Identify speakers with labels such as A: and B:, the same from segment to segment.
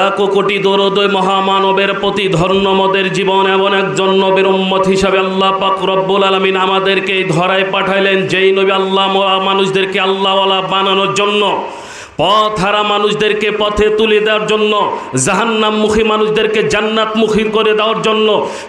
A: লাখো কোটি দরদয় মহামানবের প্রতি ধর্মমদের জীবন এমন একজন নবীর উম্মত হিসাবে আল্লাহ পাক রব্বুল আলমিন আমাদেরকে ধরায় পাঠাইলেন, যেই নবী আল্লাহ মানুষদেরকে আল্লাহওয়ালা বানানোর জন্য পথ হারা মানুষদেরকে পথে তুলে দেওয়ার জন্য জাহান্নামমুখী মানুষদেরকে জান্নাতমুখী করে দেওয়ার জন্য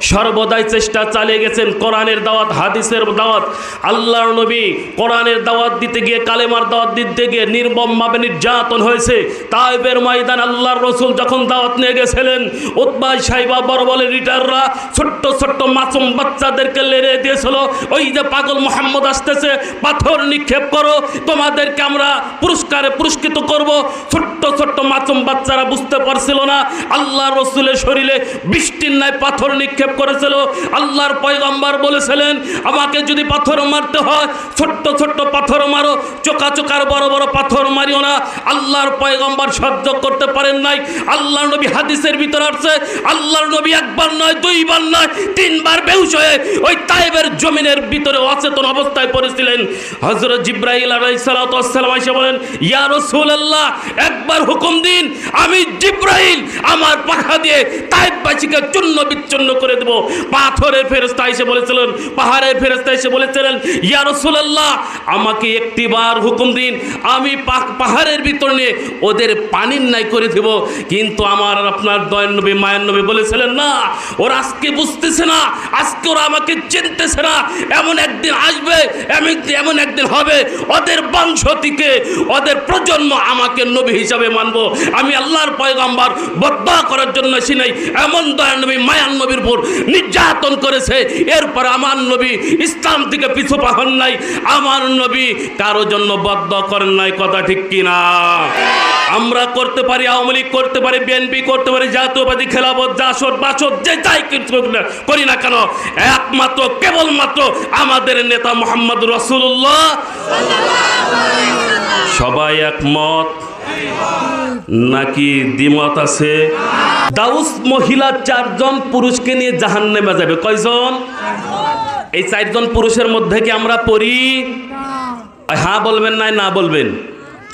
A: সর্বদাই চেষ্টা চালিয়ে গেছেন কোরআনের দাওয়াত, হাদিসের দাওয়াত। আল্লাহর নবী কোরআনের দাওয়াত দিতে গিয়ে, কালেমার দাওয়াত দিতে গিয়ে নির্মমভাবে নির্যাতন হয়েছে। তাইবের ময়দান আল্লাহর রসুল যখন দাওয়াত নিয়ে গেছিলেন উৎবাই সাহেবা বলে রিটাররা ছোট্ট ছোট্ট মাসুম বাচ্চাদেরকে লেড়ে দিয়েছিল, ওই যে পাগল মোহাম্মদ আসতেছে, পাথর নিক্ষেপ করো, তোমাদেরকে আমরা পুরস্কারে পুরস্কৃত করব। ছোট্ট ছোট্ট বাচ্চারা বুঝতে পারছিল না। আল্লাহ রসুলের শরীরে বৃষ্টির ন্যায় পাথর নিক্ষেপ করেছিল। আল্লাহর পয়গম্বর বলেছিলেন, আমাকে যদি পাথর মারতে হয়, ছোট্ট ছোট্ট পাথর মারো চোকা চোকার বড় বড় পাথর মারিও না। আল্লাহর পয়গম্বর সহ্য করতে পারেন নাই। নবী হাদিসের ভিতর আসছে, আল্লাহর নবী একবার নয়, দুইবার নয়, তিনবার বেহুশ হয়ে ওই তাইবের জমিনের ভিতরে অচেতন অবস্থায় পড়েছিলেন। হজরত জিব্রাহিল আলাইসালাম এসে বলেন ইয়া রসুল্লাহ একবার হুকুম দিন, আমি জিব্রাহিল আমার পাখা দিয়ে তাইববাসীকে চূর্ণ বিচ্ছন্ন করে দেব। পাথরের ফেরস্তা এসে বলেছিলেন, পাহাড়ের ফেরস্তা এসে বলেছিলেন, ইয়া রসুল্লাহ আমাকে একটি বার হুকুম দিন, আমি পাক- পাহাড়ের ভিতরে ওদের পানির নাই করে দেব। কিন্তু আমার আপনার দয়ের নবী, মায়ের নবী বলেছিলেন না, ওরা আজকে বুঝতেছে না, আজকে ওরা আমাকে চিনতেছে না, এমন একদিন আসবে এমন একদিন হবে, ওদের বংশ থেকে ওদের প্রজন্ম আমাকে নবী হিসাবে মানবো। আমি আল্লাহর পয়গাম্বার বদ্ধা করার জন্য এসি নাই, এমন দয়ার নবী, মায়ার নবীর উপর নির্যাতন করেছে। এরপর আমার নবী ইসলাম থেকে পিছু পাহন নাই, আমার নবী কারও জন্য বদ্ধ করেন নাই, কথা ঠিক কিনা? আমরা করতে পারি আওয়ামী লীগ, করতে পারি বিএনপি, করতে পারি জাতীয়বাদী খেলাবত জাসদ, বাসদ, যে যাই করি না কেন? একমাত্র, কেবলমাত্র আমাদের নেতা মোহাম্মদ রসুল্লাহ সবাই একমত? নাকি দ্বিমত আছে? দাউস মহিলা চারজন পুরুষকে নিয়ে জাহান নেমে যাবে। কয়জন? এই চারজন পুরুষের মধ্যে কি আমরা পড়ি? হ্যাঁ বলবেন নাই না বলবেন।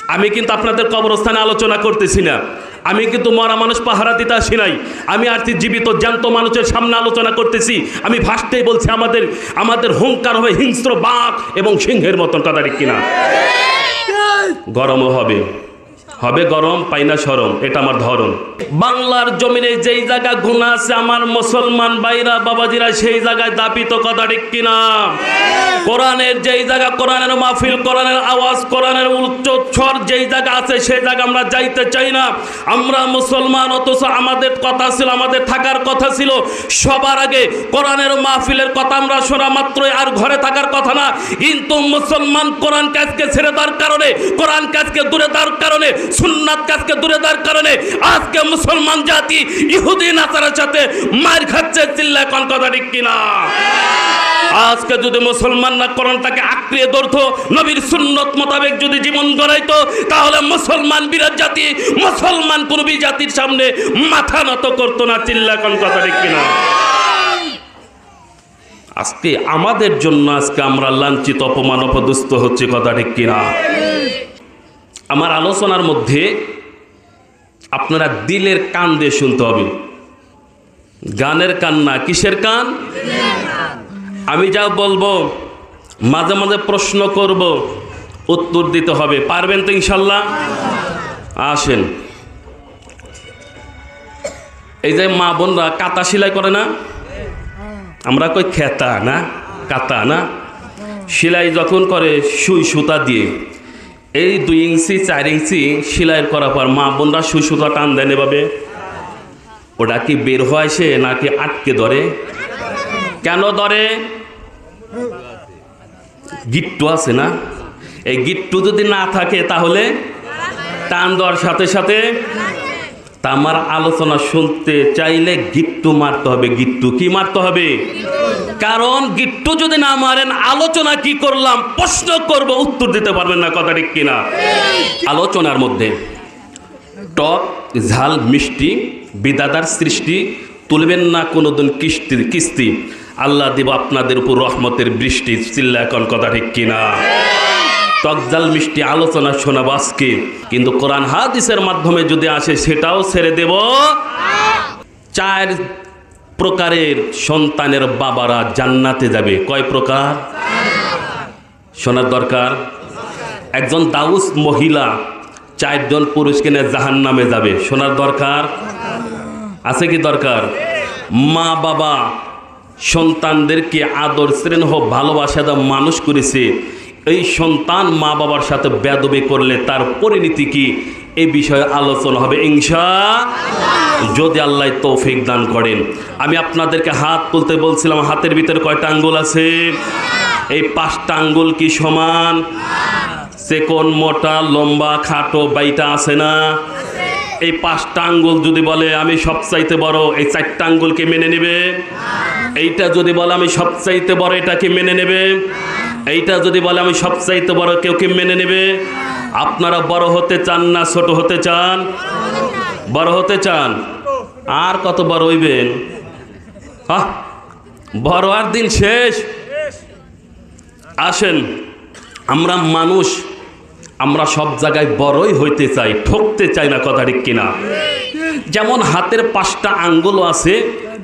A: আমি কিন্তু আপনাদের কবরস্থানে আলোচনা করতেছি না। আমি কিন্তু মরা মানুষ পাহারা দিতে আসি নাই। আমি আর জীবিত জ্যান্ত মানুষের সামনে আলোচনা করতেছি। আমি ভাসতেই বলছি আমাদের আমাদের হুঙ্কার হবে হিংস্র বাঘ এবং সিংহের মতন কথা কিনা। গরমও হবে। হবে গরম, পাই না সরম, এটা আমার ধরন। বাংলার জমিনে যেই জায়গা গুণা আছে, আমার মুসলমান বাইরা বাবাজিরা সেই জায়গায় দাপিত কথা ঠিক কিনা? কোরআনের যেই জায়গা, কোরআনের মাহফিল, কোরআনের আওয়াজ, কোরআনের উচ্চস্বর যেই জায়গা আছে, সেই জায়গা আমরা যাইতে চাই না। আমরা মুসলমান, অথচ আমাদের কথা ছিল, আমাদের থাকার কথা ছিল। সবার আগে কোরআনের মাহফিলের কথা আমরা শোনা মাত্রই, আর ঘরে থাকার কথা না। কিন্তু মুসলমান কোরআন কাজকে ছেড়ে দেওয়ার কারণে কোরআন কাজকে দূরে দেওয়ার কারণে সুন্নাত কাজকে দূরে দেওয়ার কারণে আজকে মুসলমান জাতি ইহুদি নাচারের সাথে মার খাচ্ছে চিল্লা কোন কথা ঠিক কিনা? আজকে যদি মুসলমান না কোরআনটাকে আঁকড়িয়ে ধরতো, নবীর সুন্নত মোতাবেক যদি জীবন গড়াইতো, তাহলে মুসলমান বিরাট জাতি, মুসলমান পূর্বী জাতির সামনে মাথা নত করতো না চিল্লা কোন কথা ঠিক কিনা? আজকে আমাদের জন্য আজকে আমরা লাঞ্ছিত, অপমান, অপদস্থ হচ্ছে, কথা ঠিক কিনা? আমার আলোচনার মধ্যে আপনারা দিলের কান দিয়ে শুনতে হবে। গানের কান না, কিসের কান? আমি যা বলব, মাঝে মাঝে প্রশ্ন করব, উত্তর দিতে হবে। পারবেন তো ইনশাল্লাহ? আসেন। এই যে মা বোনরা কাতা সেলাই করে না? আমরা কই খেতা না? কাতা না? সেলাই যখন করে, সুই সুতা দিয়ে। এই দুই ইঞ্চি, চার ইঞ্চি সেলাই করার পর মা বোনরা সুই সুতা টান দেন এভাবে। ওটা কি বের হয় সে নাকি আটকে ধরে? কেন ধরে? গিট্টু আছে না? এই গিট্টু যদি না থাকে তাহলে টান দেওয়ার সাথে সাথে তা আমার আলোচনা শুনতে চাইলে গিট্টু মারতে হবে। গিট্টু কি মারতে হবে? কারণ গিট্টু যদি না মারেন, আলোচনা কি করলাম? প্রশ্ন করব, উত্তর দিতে পারবেন না কথা ঠিক কিনা? আলোচনার মধ্যে টক, ঝাল, মিষ্টি, বিদাদার সৃষ্টি, তুলবেন না কোনোদিন কিস্তি কিস্তি। আল্লাহ দেব আপনাদের উপর রহমতের বৃষ্টি। চিল্লা এখন কথা ঠিক কিনা? টকজাল মিষ্টি আলোচনা শোনাবো আজকে। কিন্তু কোরআন হাদিসের মাধ্যমে যদি আসে, সেটাও ছেড়ে দেব। চার প্রকারের সন্তানের বাবারা জান্নাতে যাবে। কয় প্রকার? শোনার দরকার। একজন দাউস মহিলা চারজন পুরুষকে নিয়ে জাহান নামে যাবে। শোনার দরকার? আছে কি দরকার? মা বাবা সন্তানদেরকে আদর স্নেহ ভালোবাসা মানুষ করেছে। এই সন্তান মা বাবার সাথে বেদবি করলে তার পরিণতি কি? এই বিষয়ে আলোচনা হবে, ইনশা যদি আল্লাহ তৌফিক দান করেন। আমি আপনাদেরকে হাত তুলতে বলছিলাম, হাতের ভিতরে কয়টা আঙ্গুল আছে? এই পাঁচটা আঙ্গুল কি সমান? চেকন মোটা, লম্বা, খাটো, বাইটা আছে না? এই পাঁচটা আঙ্গুল যদি বলে, আমি সবচাইতে বড়, এই চারটা আঙ্গুলকে মেনে নেবে? এইটা যদি বলে, আমি সবচাইতে বড় এটাকে মেনে নেবে? এইটা যদি বলে, আমি সবচাইতে বড় কেউ কি মেনে নেবে? আপনারা বড় হতে চান না, ছোট হতে চান? বড় হতে চান? আর কত বড় হইবেন? হ্যাঁ? বড় আর দিন শেষ। আসেন, আমরা মানুষ, আমরা সব জায়গায় বড়ই হইতে চাই, ঠকতে চাই না কথা ঠিক কিনা। যেমন হাতের পাঁচটা আঙ্গুল আছে,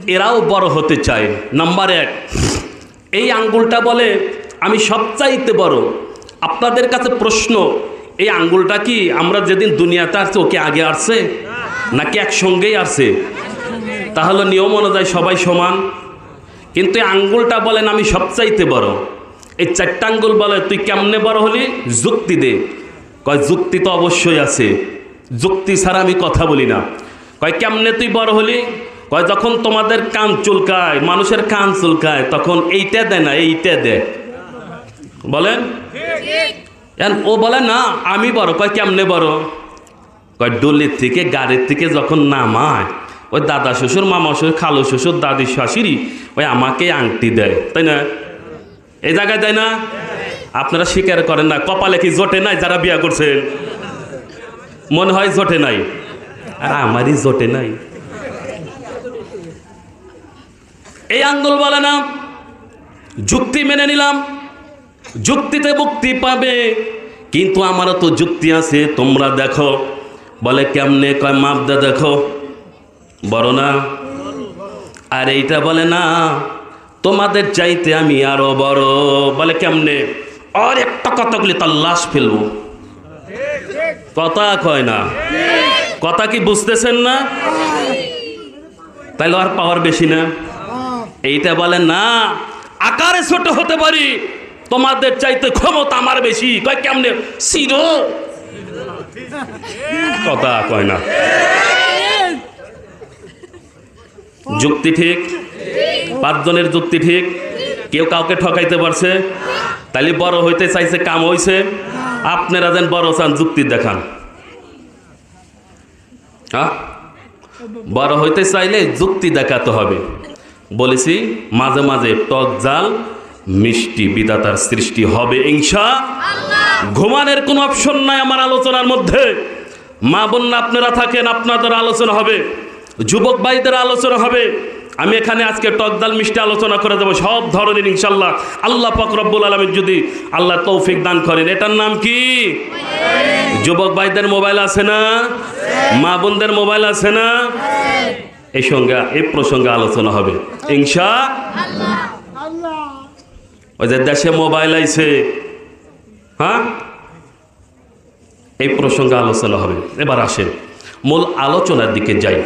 A: এরাও বড় হতে চায়। নাম্বার এক, এই আঙ্গুলটা বলে আমি সবচাইতে বড়। আপনাদের কাছে প্রশ্ন, এই আঙ্গুলটা কি আমরা যেদিন দুনিয়াতে আসছে, ওকে আগে আসছে নাকি একসঙ্গেই আসছে তাহলে নিয়ম অনুযায়ী সবাই সমান। কিন্তু এই আঙ্গুলটা বলেন, আমি সবচাইতে বড়। এই চারটা আঙ্গুল বলে, তুই কেমনে বড় হলি? যুক্তি দে। কয়, যুক্তি তো অবশ্যই আছে। যুক্তি ছাড়া আমি কথা বলি না। কয়, কেমনে তুই বড় হলি? কয়, যখন তোমাদের কান চুলকায়, মানুষের কান চুলকায়, তখন এইটা দেয় না, এইটা দেয়। বলেন? ও বলে, না, আমি বড়। কয়, কেমনে বড়? কয়, ডলির থেকে, গাড়ির থেকে যখন নামায়, ওই দাদা শ্বশুর, মামা শ্বশুর, খালো শ্বশুর, দাদি শাশুড়ি, ওই আমাকে আংটি দেয়। তাই না? এই জায়গায় দেয় না? আপনারা স্বীকার করেন না, কপালে কি জোটে নাই যারা বিয়া করছেন মনে হয় জোটে নাই। আর আমারই জোটে নাই। এই আঙ্গুল বলে না, যুক্তি মেনে নিলাম। যুক্তিতে মুক্তি পাবে। কিন্তু আমারও তো যুক্তি আছে, তোমরা দেখো। বলে কেমনে? কয় মাপদা দেখো। বড় না। আর এইটা বলে, না, তোমাদের চাইতে আমি আরও বড়। বলে কেমনে? আর একটা কথাগুলি তার লাশ ফেলব। কথা কয় না। কথা কি বুঝতেছেন না? তাইলে আর পাওয়ার বেশি না। এইটা বলে, না, আকারে ছোট হতে পারি তোমাদের চাইতে ক্ষমতা আমার বেশি। কয় কেমনে? সিরো। কথা কয় না। যুক্তি ঠিক? পাঁচজনের যুক্তি ঠিক? কেউ কাউকে ঠকাইতে পারছে? তাহলে বড় হইতে চাইছে, কাম হইছে। আপনারা যেন বড় চান, যুক্তি দেখান। হ্যাঁ? বড় হইতে চাইলে যুক্তি দেখাতে হবে। বলেছি, মাঝে মাঝে টক জাল মিষ্টি বিদাতার সৃষ্টি হবে ইংসা ঘুমানের কোনো অপশন নাই আমার আলোচনার মধ্যে। মা বোনরা, আপনারা থাকেন, আপনাদের আলোচনা হবে। যুবক ভাইদের আলোচনা হবে। আমি এখানে আজকে টকদাল মিষ্টি আলোচনা করে দেবো, সব ধরনের ইনশাল্লাহ আল্লাহ পাক রব্বুল আলমীর যদি আল্লাহ তৌফিক দান করেন। এটার নাম কি? যুবক ভাইদের মোবাইল আছে না? মা বোনদের মোবাইল আছে না? এই সঙ্গে, এই প্রসঙ্গে আলোচনা হবে। ইনশা ওই যে দেশে মোবাইল আইছে। হ্যাঁ? এই প্রসঙ্গে আলোচনা হবে। এবার আসেন। মূল আলোচনার দিকে যাই।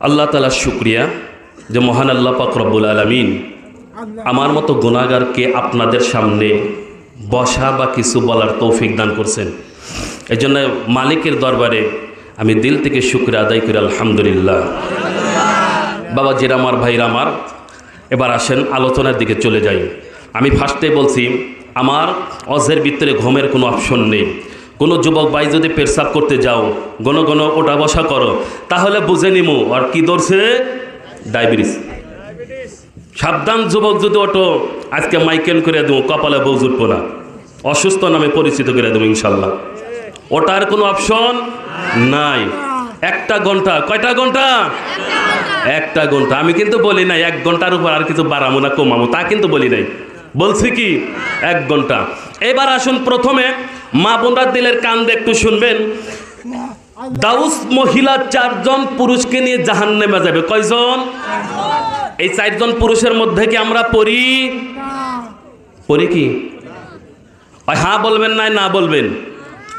A: আল্লাহ তালা শুক্রিয়া যে মহান আল্লাহ রব্বুল আলমিন আমার মতো গুণাগারকে আপনাদের সামনে বসা বা কিছু বলার তৌফিক দান করছেন। এই জন্য মালিকের দরবারে আমি দিল থেকে শুক্রিয়া আদায় করি, আলহামদুলিল্লাহ। বাবা জিরা আমার ভাইরা আমার এবার আসেন আলোচনার দিকে চলে যাই। আমি ফার্স্টে বলছি, আমার অজের ভিতরে ঘুমের কোনো অপশন নেই। কোনো যুবক ভাই যদি পেশাব করতে যাও, গণ গণ ওটা বসা করো, তাহলে বুঝে নিমু, আর কি ধরছে? ডায়াবেটিস। সাবধান যুবক যদি ওটো আজকে মাইকেল করে দেবো, কপালে বউ জুটবো না। অসুস্থ নামে পরিচিত করে দেবো, ইনশাল্লাহ। ওটার কোনো অপশন নাই। একটা ঘণ্টা, কয়টা ঘণ্টা? একটা ঘণ্টা আমি কিন্তু বলি নাই, এক ঘণ্টার উপর আর কিছু বাড়াবো না কমাবো তা কিন্তু বলি নাই। বলছি কি? এক ঘণ্টা। এবার আসুন প্রথমে, মা বোনরা দিলের কান দিয়ে একটু শুনবেন। দাউস মহিলা চারজন পুরুষকে নিয়ে জাহান নেমে যাবে। কয়জন? এই চারজন পুরুষের মধ্যে কি আমরা পড়ি? পড়ি কি? হ্যাঁ বলবেন নাই না বলবেন।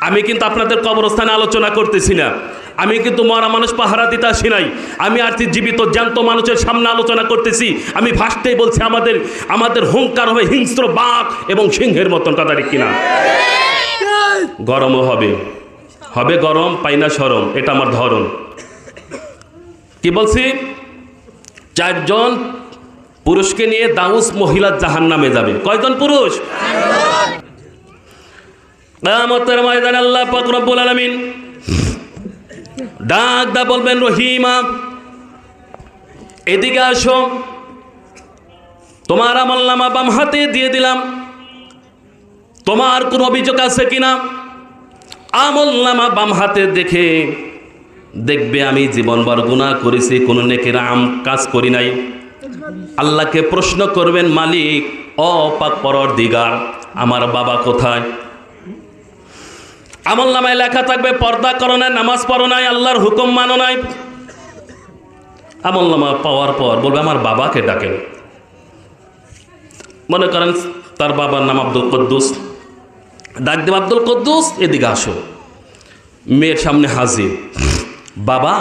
A: আমি কিন্তু আপনাদের কবরস্থানে আলোচনা করতেছি না। আমি কিন্তু মরা মানুষ পাহারা দিতে আসি নাই। আমি আর কি জীবিত জ্যান্ত মানুষের সামনে আলোচনা করতেছি। আমি ভাসতেই বলছি আমাদের আমাদের হুঙ্কার হবে হিংস্র বাঘ এবং সিংহের মতন কথা ঠিক কিনা? গরমও হবে। হবে গরম পাই না সরম এটা আমার ধরন। কি বলছি? চারজন পুরুষকে নিয়ে দাউস মহিলা জাহান নামে যাবে। কয়জন পুরুষ? ময়দানে আল্লাহ পাক রব্বুল আলামিন ডাক দা বলবেন রহিমা। এদিকে আসো। তোমার আমল নামা বাম হাতে দিয়ে দিলাম। তোমার কোন অভিযোগ আছে কিনা? আমল নামা বাম হাতে দেখে দেখবে আমি জীবনভর গুনাহ করেছি, কোনো নেকের আম কাজ করি নাই। আল্লাহকে প্রশ্ন করবেন, মালিক অপাক পরর দিগার আমার বাবা কোথায়? আমল নামায় লেখা থাকবে, পর্দা করো নাই, নামাজ পড়ো নাই, আল্লাহর হুকুম মানো নাই। আমল নামা পাওয়ার পর বলবে, আমার বাবাকে ডাকেন। মনে করেন তার বাবার নাম আব্দুল কদ্দুস। ডাক দেব, আব্দুল কদ্দুস, এদিকে আসো। মেয়ের সামনে হাজির। বাবা,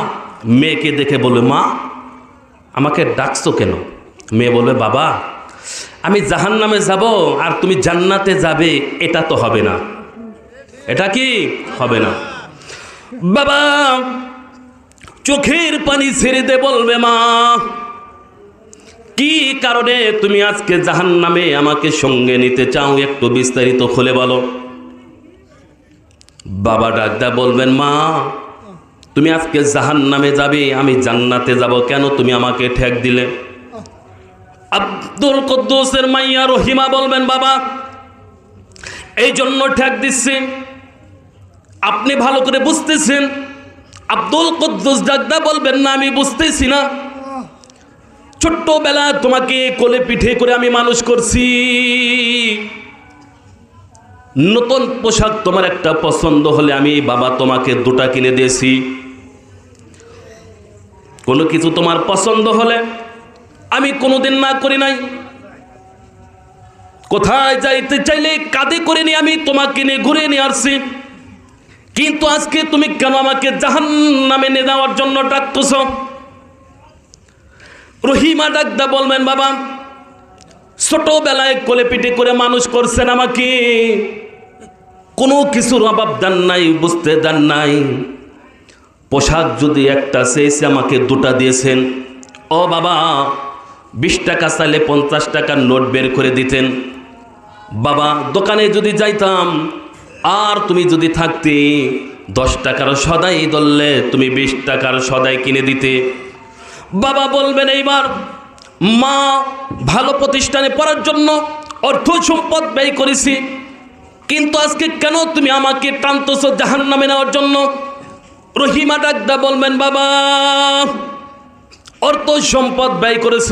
A: মেয়েকে দেখে বলবে, মা, আমাকে ডাকছো কেন? মেয়ে বলবে, বাবা, আমি জাহান নামে যাব, আর তুমি জান্নাতে যাবে, এটা তো হবে না। এটা কি? হবে না। বাবা, চোখের পানি ছেড়ে দে বলবে মা। কি কারণে তুমি আজকে জাহান নামে আমাকে সঙ্গে নিতে চাও? একটু বিস্তারিত খুলে বলো। বাবা ডাকদা বলবেন, মা, তুমি আজকে জাহান নামে যাবে, আমি জান্নাতে যাব। কেন তুমি আমাকে ঠেক দিলে? আব্দুল কদ্দুসের মাইয়া রহিমা বলবেন, বাবা এই জন্য ঠেক দিচ্ছি। আপনি ভালো করে বুঝতেছেন। আব্দুল কদ্দুস ডাকদা বলবেন, না, আমি বুঝতেছি না। ছোট্টবেলা তোমাকে কোলে পিঠে করে আমি মানুষ করছি। নতুন পোশাক তোমার একটা পছন্দ হলে আমি বাবা তোমাকে দুটা কিনে দিয়েছি। কোনো কিছু তোমার পছন্দ হলে আমি কোনোদিন না করি নাই। কোথায় যাইতে চাইলে কাঁধে করে নিয়ে আমি তোমাকে নিয়ে ঘুরে নিয়ে আসছি। কিন্তু আজকে তুমি কেন আমাকে জাহান নামে নিয়ে যাওয়ার জন্য ডাকতেছ? রহিমা ডাকদা বলবেন, বাবা, ছোটবেলায় কোলে পিঠে করে মানুষ করছেন আমাকে। কোনো কিছুর অভাব দেন নাই, বুঝতে দেন নাই। পোশাক যদি একটা চেয়েছে আমাকে দুটা দিয়েছেন। ও বাবা, বিশ টাকা চাইলে পঞ্চাশ টাকার নোট বের করে দিতেন। বাবা, দোকানে যদি যাইতাম আর তুমি যদি থাকতে, দশ টাকার সদাই ধরলে তুমি বিশ টাকার সদাই কিনে দিতে। বাবা বলবেন, এইবার মা ভালো প্রতিষ্ঠানে পড়ার জন্য অর্থ সম্পদ ব্যয় করেছি, কিন্তু আজকে কেন তুমি আমাকে টানতেছ জাহান নামে নেওয়ার জন্য? রহিমা ডাকদা বলবেন, বাবা, অর্থ সম্পদ ব্যয় করেছ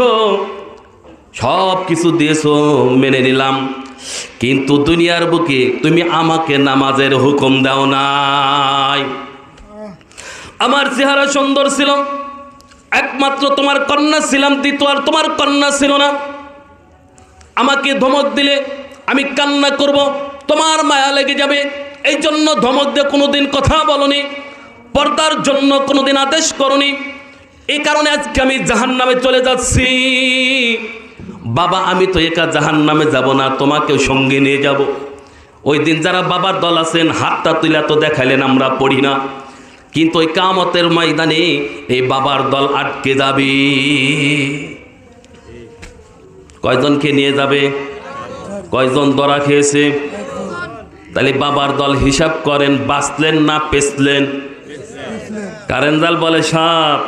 A: সব কিছু দিয়েছ, মেনে নিলাম। কিন্তু দুনিয়ার বুকে তুমি আমাকে নামাজের হুকুম দাও নাই। আমার চেহারা সুন্দর ছিল। একমাত্র তোমার কন্যা ছিলাম, দ্বিতীয় আর তোমার কন্যা ছিল না। আমাকে ধমক দিলে আমি কান্না করব, তোমার মায়া লেগে যাবে। এই জন্য ধমক দিয়ে কোনোদিন কথা বলনি, পর্দার জন্য কোনোদিন আদেশ করনি। এই কারণে আজকে আমি জাহান নামে চলে যাচ্ছি। বাবা, আমি তো একা জাহান নামে যাব না, তোমাকেও সঙ্গে নিয়ে যাব। ওই দিন যারা বাবার দল আছেন, হাতটা তুলে তো দেখাইলেন, আমরা পড়ি না। কিন্তু ওই কামতের ময়দানে এই বাবার দল আটকে যাবে। কয়জনকে নিয়ে যাবে? কয়জন দরা খেয়েছে? তাহলে বাবার দল হিসাব করেন, বাঁচলেন না পেছলেন কারেন্দাল বলে, সাপ,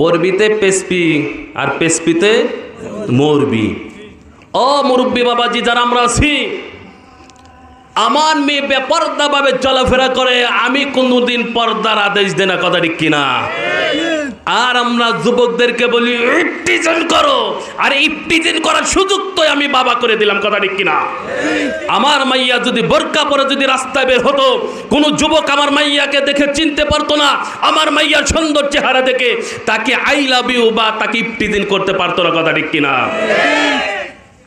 A: পরবিতে পেসপি আর পেসপিতে মরবি ও মুরব্বী বাবাজি, যারা আমরা আছি, আমার মেয়ে বেপর্দা ভাবে চলাফেরা করে, আমি কোনোদিন পর্দার আদেশ দেনা কথা ঠিক কিনা? আর আমরা যুবকদেরকে বলি ইফটিজেন করো। আর ইফটিজেন করার সুযোগ তো আমি বাবা করে দিলাম কথা ঠিক কিনা? আমার মাইয়া যদি বোরকা পরে যদি রাস্তায় বের হতো কোনো যুবক আমার মাইয়াকে দেখে চিনতে পারতো না আমার মাইয়ার সুন্দর চেহারা দেখে তাকে আই লাভ ইউ বা তাকে ইফটিজেন করতে পারতো না কথা ঠিক কিনা?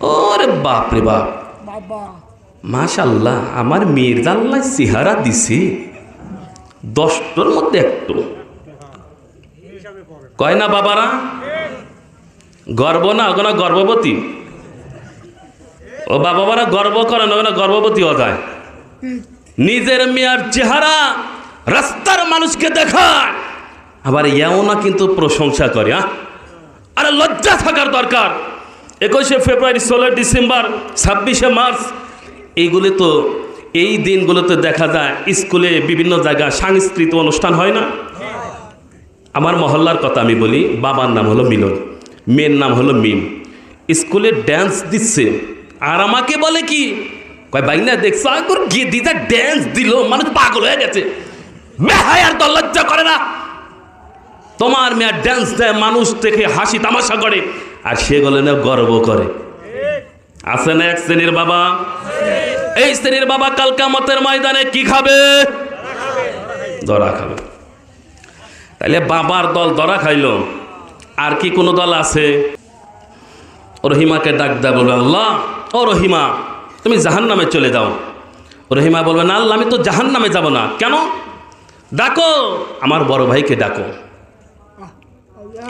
A: ওরে বাপ রে বাপ।
B: বাবা।
A: মাশাল্লাহ আমার মেয়ের জাল্লা চেহারা দিছে। দশটার মধ্যে একটু কয় না বাবারা? গর্ব না ওখানে গর্ভবতী। ও বাবারা, গর্ব করে না ওখানে গর্ভবতী হয়ে যায়। নিজের মেয়ার চেহারা রাস্তার মানুষকে দেখায়। আবার এও না কিন্তু প্রশংসা করে হ্যাঁ আরে লজ্জা থাকার দরকার। একুশে ফেব্রুয়ারি, ষোলোই ডিসেম্বর, ছাব্বিশে মার্চ এইগুলি তো এই দিনগুলোতে দেখা যায়, স্কুলে বিভিন্ন জায়গায় সাংস্কৃতিক অনুষ্ঠান হয় না? আমার মহল্লার কথা আমি বলি, বাবার নাম হলো মিলন, মেয়ের নাম হলো মিম। স্কুলে ড্যান্স দিচ্ছে, আর আমাকে বলে কি, কয়, ভাই না, দেখছ একবার গিয়ে দিদা ড্যান্স দিল, মানুষ পাগল হয়ে গেছে। বেহায়ার দল লজ্জা করে না। তোমার মেয়ে ড্যান্স দেয়, মানুষ দেখে হাসি তামাশা করে, আর সেগুলো না, গর্ব করে। আছে না এক শ্রেণির বাবা? এই শ্রেণির বাবা কালকা মতের ময়দানে কি খাবে? দরা খাবে। তাইলে বাবার দল দরা খাইলো। আর কি কোনো দল আছে? রহিমাকে ডাক দেয় বলবে, আল্লাহ, ও রহিমা, তুমি জাহান নামে চলে যাও। রহিমা বলবে, না আল্লাহ, আমি তো জাহান নামে যাব না। কেন? ডাকো, আমার বড় ভাইকে ডাকো।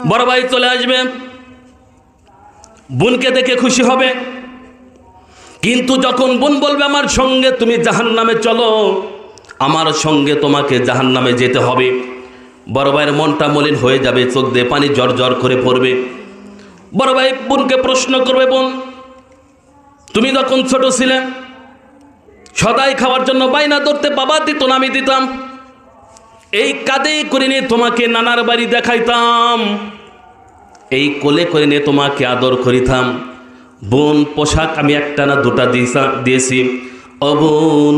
A: বড় ভাই চলে আসবে। বোনকে দেখে খুশি হবে। কিন্তু যখন বোন বলবে, আমার সঙ্গে তুমি জাহান নামে চলো, আমার সঙ্গে তোমাকে জাহান নামে যেতে হবে। বড় ভাইয়ের মনটা মলিন হয়ে যাবে, চোখ দিয়ে পানি জ্বর জ্বর করে পড়বে। বড় ভাই বোনকে প্রশ্ন করবে, বোন, তুমি যখন ছোট ছিলে, সদাই খাওয়ার জন্য বাইনা ধরতে বাবা দিত না, আমি দিতাম। এই কাঁধে করে নিয়ে তোমাকে নানার বাড়ি দেখাইতাম। এই কোলে করে নিয়ে তোমাকে আদর করিতাম। বোন, পোশাক আমি একটা না দুটা দিয়েছি। ও বোন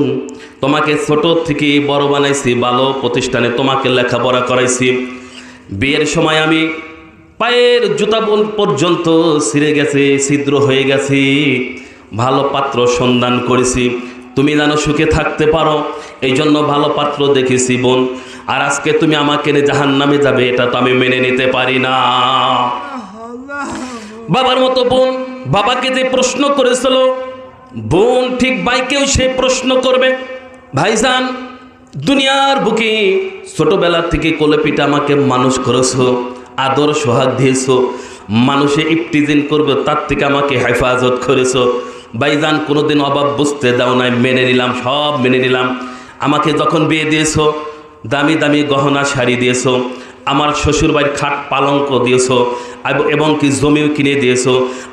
A: তোমাকে ছোট থেকে বড় বানাইছি, ভালো প্রতিষ্ঠানে তোমাকে লেখাপড়া করাইছি। বিয়ের সময় আমি পায়ের জুতা পর্যন্ত ছিঁড়ে গেছে, ছিদ্র হয়ে গেছে। ভালো পাত্র সন্ধান করেছি। তুমি যেন সুখে থাকতে পারো এই জন্য ভালো পাত্র দেখেছি বোন। আর আজকে তুমি আমাকে জাহান নামে যাবে, এটা তো আমি মেনে নিতে পারি না। বাবার মতো বোন, বাবাকে যে প্রশ্ন করেছিল, বোন ঠিক বাইকেও সে প্রশ্ন করবে। ভাইজান, দুনিয়ার বুকে ছোটবেলা থেকে কোলে পিঠা আমাকে মানুষ করেছ, আদর সোহাগ দিয়েছ, মানুষে ইফতিজিন করবে, তার থেকে আমাকে হেফাজত করেছ। ভাইজান, কোনোদিন অভাব বুঝতে দাও নাই, মেনে নিলাম, সব মেনে নিলাম। আমাকে যখন বিয়ে দিয়েছ, দামি দামি গহনা শাড়ি দিয়েছ আমার শ্বশুরবাড়ির খাট পালঙ্ক দিয়েছ এবং কি জমিও কিনে দিয়েছ।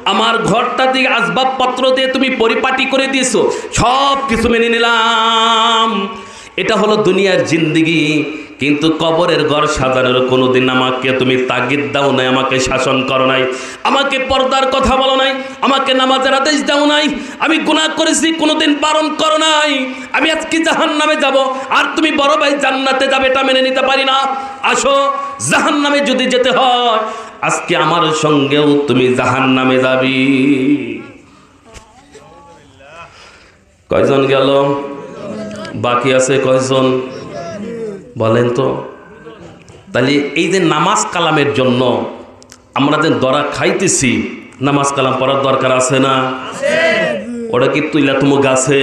A: আমার ঘরটা দিয়ে আসবাবপত্র দিয়ে তুমি পরিপাটি করে দিয়েছ সব কিছু মেনে নিলাম। এটা হলো দুনিয়ার জিন্দিগি। কিন্তু কবরের ঘর সাজানোর কোনোদিন আমাকে তুমি তাগিদ দাও নাই, আমাকে শাসন করো নাই, আমাকে পর্দার কথা বলো নাই, আমাকে নামাজের আদেশ দাও নাই, আমি গুনাহ করেছি, কোনোদিন বারণ করো নাই, আমি আজকে জাহান নামে যাব, আর তুমি বড় ভাই জান্নাতে যাবে এটা মেনে নিতে পারি না। আসো জাহান নামে যদি যেতে হয়, আজকে আমার সঙ্গেও তুমি জাহান নামে যাবি। কয়জন গেল? বাকি আছে কয়জন? বলেন তো। তাহলে এই যে নামাজ কালামের জন্য আমরা যে দরা খাইতেছি, নামাজ কালাম পড়ার দরকার আছে না? ওটা কি তুইলা তুমু গাছে?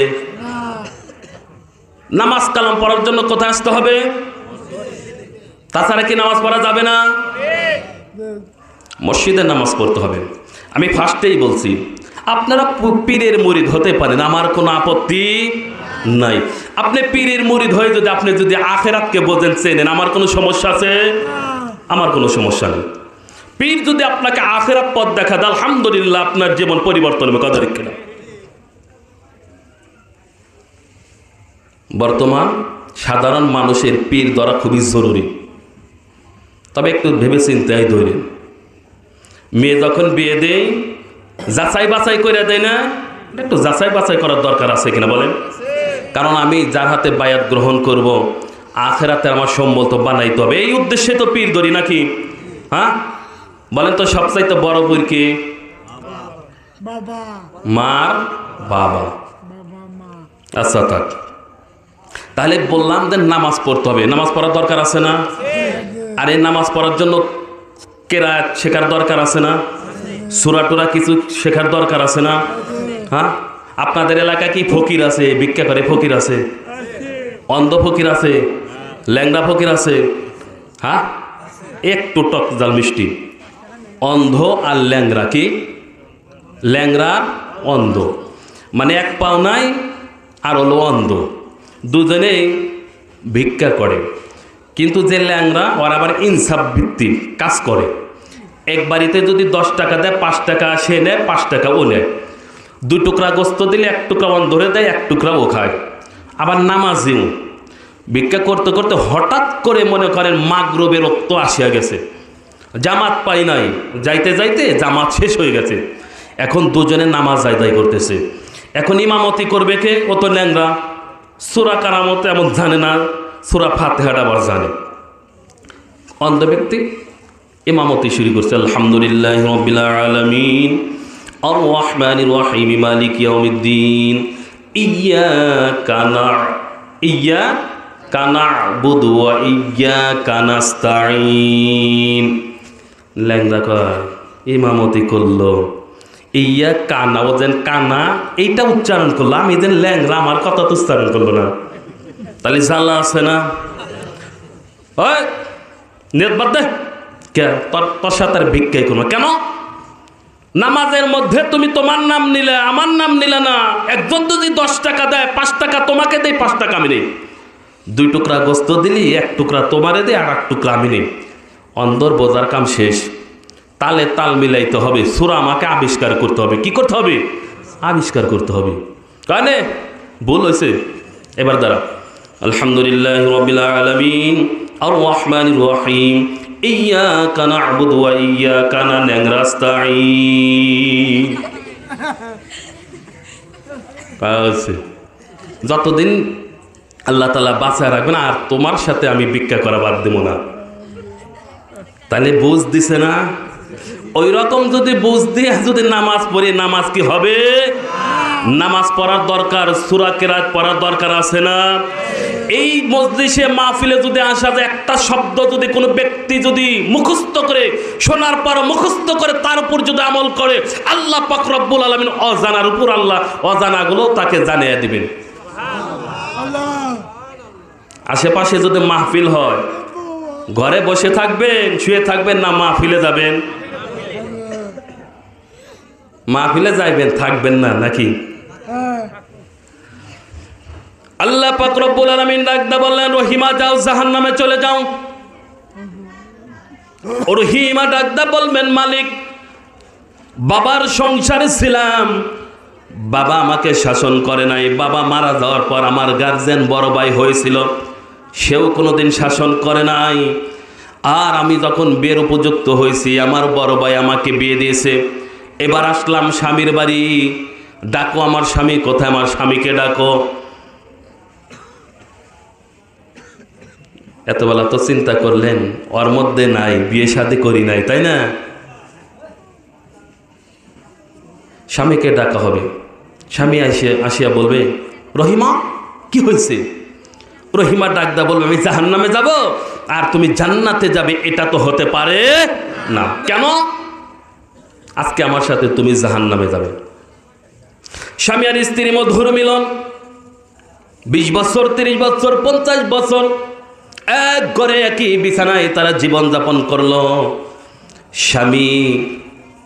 A: নামাজ কালাম পড়ার জন্য কোথায় আসতে হবে? তাছাড়া কি নামাজ পড়া যাবে না? মসজিদে নামাজ পড়তে হবে। আমি ফার্স্টেই বলছি, আপনারা পীরের মুরিদ হতে পারেন, আমার কোনো আপত্তি নাই। আপনি পীরের মুরিদ হয়ে যদি আপনি যদি আখেরাতকে বোঝেন, চেনেন, আমার কোনো সমস্যা আছে? আমার কোনো সমস্যা নেই। পীর যদি আপনাকে আখেরাত পথ দেখা দেয়, আলহামদুলিল্লাহ আপনার জীবন পরিবর্তন হবে। কথা ঠিক? বর্তমান সাধারণ মানুষের পীর ধরা খুবই জরুরি। তবে একটু ভেবে চিন্তায় ধরেন। মেয়ে যখন বিয়ে দেয় যাচাই বাছাই করে দেয় না, একটু যাচাই বাছাই করার দরকার আছে কিনা বলেন? কারণ আমি যার হাতে বায়াত গ্রহণ করব, আখেরাতে আমার সম্বল তো বানাইতে হবে। এই উদ্দেশ্যে তো পীর ধরি নাকি? হ্যাঁ? বলেন তো সবচাইতে বড় বই কে? মার বাবা। আচ্ছা থাক। তাহলে বললাম যে নামাজ পড়তে হবে। নামাজ পড়ার দরকার আছে না? আর এই নামাজ পড়ার জন্য কেরাত শেখার দরকার আছে না? সুরা টুরা কিছু শেখার দরকার আছে না? হ্যাঁ? আপনাদের এলাকায় কি ফকির আছে? ভিক্ষা করে ফকির আছে? অন্ধ ফকির আছে? ল্যাংড়া ফকির আছে? হ্যাঁ? একটু টক জাল মিষ্টি। অন্ধ আর ল্যাংড়া কি? ল্যাংড়া অন্ধ। মানে এক পাও নাই, আর হলো অন্ধ। দুজনেই ভিক্ষা করে। কিন্তু যে ল্যাংরা ওর আবার ইনসাফ ভিত্তি কাজ করে। এক বাড়িতে যদি দশ টাকা দেয়, পাঁচ টাকা সে নেয়, পাঁচ টাকা ও নেয়। দু টুকরা গোস্ত দিলে এক টুকরা অন ধরে দেয়, এক টুকরা ও খায়। আবার নামাজিও ভিক্ষা করতে করতে হঠাৎ করে মনে করেন মাগরবের রক্ত আসিয়া গেছে। জামাত পাই নাই। যাইতে যাইতে জামাত শেষ হয়ে গেছে। এখন দুজনে নামাজ আদায় করতেছে। এখন ইমামতি করবে কে? ও তো ল্যাংরা সুরা কারামত এমন জানে না, সুরা ফাতেহাটা আবার জানে। অন্ধ ব্যক্তি ইমামতি শুরু করছে। আলহামদুলিল্লাহ আলমিন। ইমামতি করল ইয়া কানা ও যেন কানা, এইটা উচ্চারণ করল। আমি যেন ল্যাংরা আমার কথা তো উচ্চারণ করল না। তাহলে জানলা আছে না? নেট বাদ দে। কে? তোর তোর সাথে আর ভিক্ষাই কোনো কেন? নামাজের মধ্যে তুমি তোমার নাম নিলে, আমার নাম নিলে না। একজন যদি দশ টাকা দেয়, পাঁচ টাকা তোমাকে দেয়, পাঁচ টাকা আমি নেই। দুই টুকরা গোস্ত দিলি, এক টুকরা তোমারে দে আর এক টুকরা আমি নেই। অন্দর বোঝার কাম শেষ। তালে তাল মিলাইতে হবে। সুরা আমাকে আবিষ্কার করতে হবে। কি করতে হবে? আবিষ্কার করতে হবে। কানে? ভুল হয়েছে। এবার দ্বারা আলহামদুলিল্লাহ রবিল আলমিন আর রহমান রহিম। ইয়া কানা ইয়া কানা ন্যাংরাস্তাই যতদিন আল্লাহ তালা বাঁচায় রাখবেন, আর তোমার সাথে আমি ভিক্ষা করা বাদ দেবো না। তাহলে বুঝ দিছে না? ওই রকম যদি বুঝ দিয়ে যদি নামাজ পড়ে, নামাজ কি হবে? নামাজ পড়ার দরকার, সুরা কেরাত পড়ার দরকার আছে না? এই মসজিষে মাহফিলে যদি আসা যায়, একটা শব্দ যদি কোনো ব্যক্তি যদি মুখস্থ করে, শোনার পর মুখস্থ করে, তার উপর যদি আমল করে, আল্লাহ পাক রব্বুল আলমিন অজানার উপর আল্লাহ অজানাগুলো তাকে জানিয়ে দিবেন। আশেপাশে যদি মাহফিল হয়, ঘরে বসে থাকবেন, শুয়ে থাকবেন না, মাহফিলে যাবেন? মাহফিলে যাইবেন, থাকবেন না, নাকি? আল্লাহ পাক রব্বুল আলামিন ডাকদা বললেন, রহিমা যাও, জাহান্নামে চলে যাও। রহিমা ডাকদা বলবেন, মালিক, বাবার সংসারে ছিলাম। বাবা আমাকে শাসন করে নাই। বাবা মারা যাওয়ার পর আমার গার্জেন বড় ভাই হয়েছিল। সেও কোনোদিন শাসন করে নাই। আর আমি যখন বিয়ের উপযুক্ত হয়েছি, আমার বড় ভাই আমাকে বিয়ে দিয়েছে। এবার আসলাম স্বামীর বাড়ি। ডাকো আমার স্বামী, কোথায় আমার স্বামীকে ডাকো। এতবেলা তো চিন্তা করলেন, ওর মধ্যে নাই, বিয়ে শাদি করি নাই, তাই না? স্বামীকে ডাকা হবে। স্বামী আসিয়া আসিয়া বলবে, রহিমা, কি হয়েছে? রহিমা ডাকদা বলবে, আমি জাহান নামে যাব, আর তুমি জান্নাতে যাবে, এটা তো হতে পারে না। কেন? আজকে আমার সাথে তুমি জাহান নামে যাবে। স্বামী আর স্ত্রী মধুর মিলন বিশ বছর, তিরিশ বছর, পঞ্চাশ বছর এক ঘরে একই বিছানায় তারা জীবনযাপন করল। স্বামী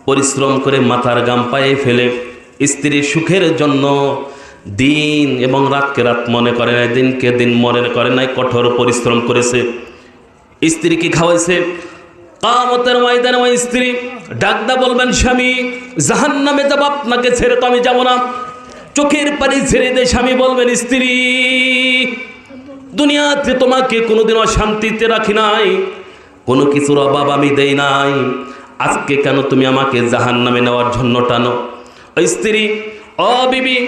A: পরিশ্রম করে মাথার গাম পায়ে ফেলে স্ত্রীর সুখের জন্য দিন এবং রাতকে রাত মনে করে নাই, দিনকে দিন মনে করে নাই, কঠোর পরিশ্রম করেছে। স্ত্রীকে খাওয়াইছে। কামতের ময়দানে ওই স্ত্রী ডাকদা বলবেন, স্বামী জাহান নামে যাব, আপনাকে ছেড়ে তো আমি যাব না। চোখের পানি ছেড়ে দিয়ে স্বামী বলবেন, স্ত্রী দুনিয়াতে তোমাকে কোনোদিন অশান্তিতে রাখি নাই। কোনো কিছুর অভাব আমি দেই নাই। আজকে কেন তুমি আমাকে জাহান নামে নেওয়ার জন্য টানো? ওই স্ত্রী অবিবি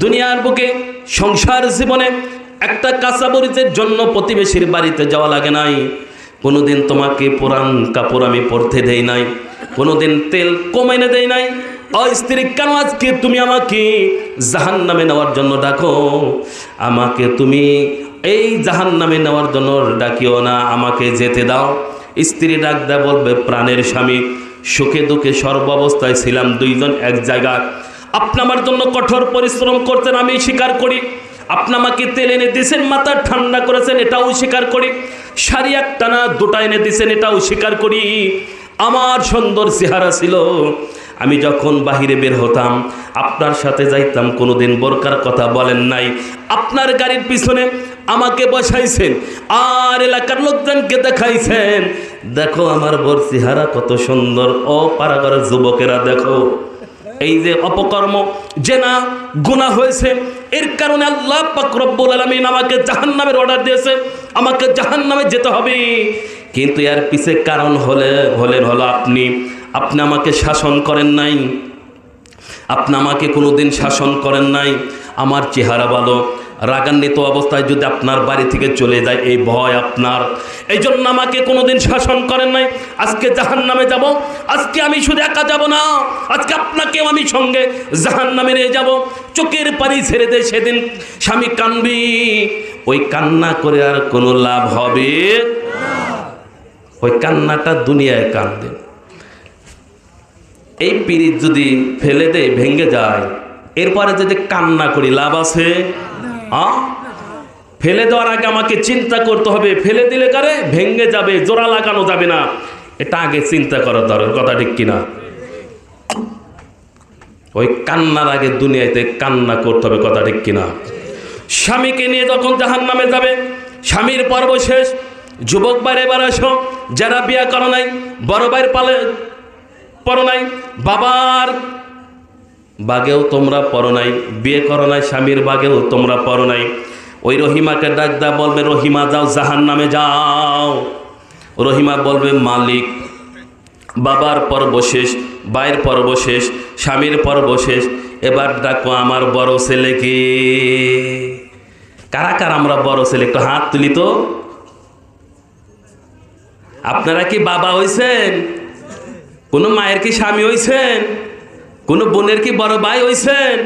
A: দুনিয়ার বুকে সংসার জীবনে একটা কাঁচা মরিচের জন্য প্রতিবেশীর বাড়িতে যাওয়া লাগে নাই। কোনোদিন তোমাকে পুরান কাপড় আমি পরতে দেই নাই। কোনোদিন তেল কমাইনে দেই নাই। ও স্ত্রী, কেন আজকে তুমি আমাকে জাহান নামে নেওয়ার জন্য ডাকো? আমাকে তুমি এই জাহান নামে নেওয়ার জন্য ডাকিও না, আমাকে যেতে দাও। স্ত্রী ডাক দেয় বলবে, প্রাণের স্বামী, সুখে দুঃখে সর্ব অবস্থায় ছিলাম দুইজন এক জায়গায়। আপনি আমার জন্য কঠোর পরিশ্রম করতেন আমি স্বীকার করি। আপনি আমাকে তেল এনে দিয়েছেন, মাথা ঠান্ডা করেছেন, এটাও স্বীকার করি। শাড়ি একটা না, দুটা এনে দিয়েছেন, এটাও স্বীকার করি। আমার সুন্দর চেহারা ছিল। আমি যখন বাহিরে বের হতাম, আপনার সাথে যাইতাম, কোনোদিন বোরকার কথা বলেন নাই। আপনার গাড়ির পিছনে আমাকে বসাইছেন। আর এলাকার লোকজনকে দেখাইছেন। দেখো আমার বোর চেহারা কত সুন্দর। ও পাড়াগড়ের যুবকেরা দেখো। এই যে অপকর্ম যে না গুণা হয়েছে। এর কারণে আল্লাহ পাক রব্বুল আলামিন আমাকে জাহান্নামের অর্ডার দিয়েছে। আমাকে জাহান্নামে যেতে হবে। কিন্তু এর পিছে কারণ হলে হলেন হলো আপনি। আপনি আমাকে শাসন করেন নাই। আপনি আমাকে কোনোদিন শাসন করেন নাই। আমার চেহারা ভালো। রাগান্বিত অবস্থায় যদি আপনার বাড়ি থেকে চলে যায়, এই ভয় আপনার। এই জন্য আমাকে কোনোদিন শাসন করেন নাই। আজকে জাহান নামে যাব, আজকে আমি শুধু একা যাব না, আজকে আপনাকেও আমি সঙ্গে জাহান নামে নিয়ে যাব। চোখের পানি ছেড়ে দে সেদিন, স্বামী কানবি। ওই কান্না করে আর কোনো লাভ হবে? ওই কান্নাটা দুনিয়ায় কান্দে এই পিরিত যদি ফেলে দেয়, ভেঙে যায়, এরপরে যদি কান্না করি, লাভ আছে? ফেলে দেওয়ার আগে আমাকে চিন্তা করতে হবে। ফেলে দিলে কারে? ভেঙে যাবে, জোড়া লাগানো যাবে না। এটা আগে চিন্তা করার দরকার, কথা ঠিক কিনা? ওই কান্নার আগে দুনিয়াতে কান্না করতে হবে, কথা ঠিক কিনা? স্বামীকে নিয়ে যখন জাহান নামে যাবে, স্বামীর পর্ব শেষ। যুবক এবার আসো, যারা বিয়া করো নাই, বড় ভাইয়ের পালে পড়ো নাই, বাবার বাগেও তোমরা পড়ো নাই, বিয়ে করো নাই, স্বামীর বাগেও তোমরা পড়ো নাই। ওই রহিমাকে ডাক দা বলবে, রহিমা যাও জাহান নামে যাও। রহিমা বলবে, মালিক, বাবার পর্ব শেষ বাইর পর্ব শেষ স্বামীর পর্ব শেষ এবার ডাকো আমার বড় ছেলেকে। কারা কার আমরা বড় ছেলে, একটু হাত তুলি তো। আপনারা কি বাবা হইছেন? কোনো মায়ের কি স্বামী হইছেন? কোনো বোনের কি বড় ভাই হইছেন?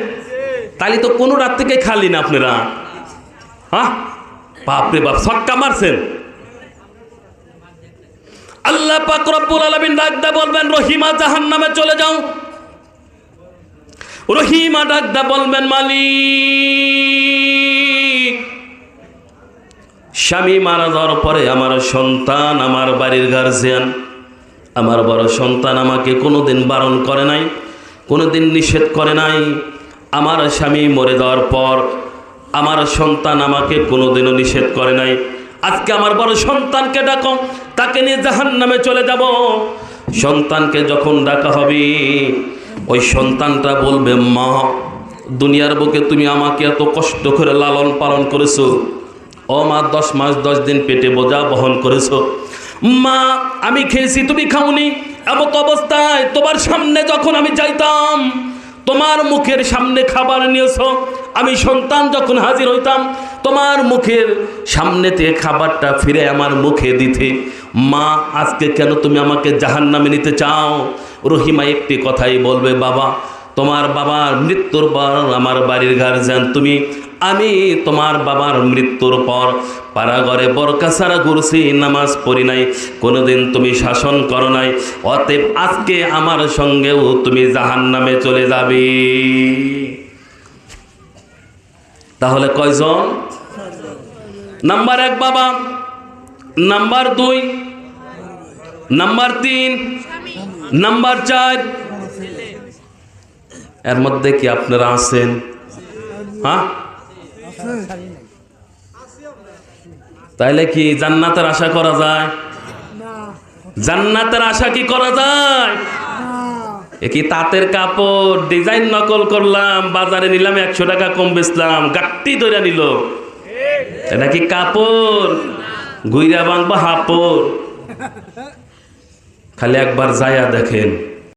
A: তাহলে তো কোনো রাত থেকে খালি না আপনারা। হ্যাঁ বাপরে বাপ, ছক্কা মারছেন। আল্লাহ পাক রব্বুল আলামিন ডাকদা বলবেন, রহিমা জাহান্নামে চলে যাও। রহিমা ডাকদা বলবেন, মালিক। স্বামী মারা যাওয়ার পরে আমার সন্তান আমার বাড়ির গার্জিয়ান আমার বড় সন্তান আমাকে কোনোদিন বারণ করে নাই। কোনোদিন নিষেধ করে নাই। আমার স্বামী মরে যাওয়ার পর আমার সন্তান আমাকে কোনোদিনও নিষেধ করে নাই। আজকে আমার বড় সন্তানকে ডাকো, তাকে নিয়ে জাহান নামে চলে যাব। সন্তানকে যখন ডাকা হবে, ওই সন্তানটা বলবে, মা, দুনিয়ার বুকে তুমি আমাকে এত কষ্ট করে লালন পালন করেছ। ও মা, দশ মাস, দশ দিন পেটে বোঝা বহন করেছ। মা, আমি খেয়েছি, তুমি খাওনি। এমত অবস্থায় তোমার সামনে যখন আমি যাইতাম, তোমার মুখের সামনে খাবার নিয়েছ, আমি সন্তান যখন হাজির হইতাম, তোমার মুখের সামনে থেকে খাবারটা ফিরে আমার মুখে দিতে। মা, আজকে কেন তুমি আমাকে জাহান নামে নিতে চাও? রহিমা একটি কথাই বলবে, বাবা তোমার বাবার মৃত্যুর পর আমার বাড়ির গার্জিয়ান তুমি, আমি তোমার বাবার মৃত্যুর পর পাড়াঘরে বরকা সারা ঘুরছি নামাজ পড়ি নাই, কোনোদিন তুমি শাসন করো নাই, অতএব আজকে আমার সঙ্গেও তুমি জাহান নামে চলে যাবে। তাহলে কয়জন? নাম্বার এক বাবা, নাম্বার দুই, নাম্বার তিন, নাম্বার চার এর মধ্যে কি আপনারা আছেন? হ্যাঁ? তাইলে কি জান্নাতের আশা করা যায়? জান্নাতের আশা কি করা যায়? কি তাঁতের কাপড় ডিজাইন নকল করলাম, বাজারে নিলাম, একশো টাকা কম বেচলাম, গাট্টি ধরে নিল। এটা কি কাপড়? গুইরা বাংবা হাপড়। খালি একবার যায়া দেখেন।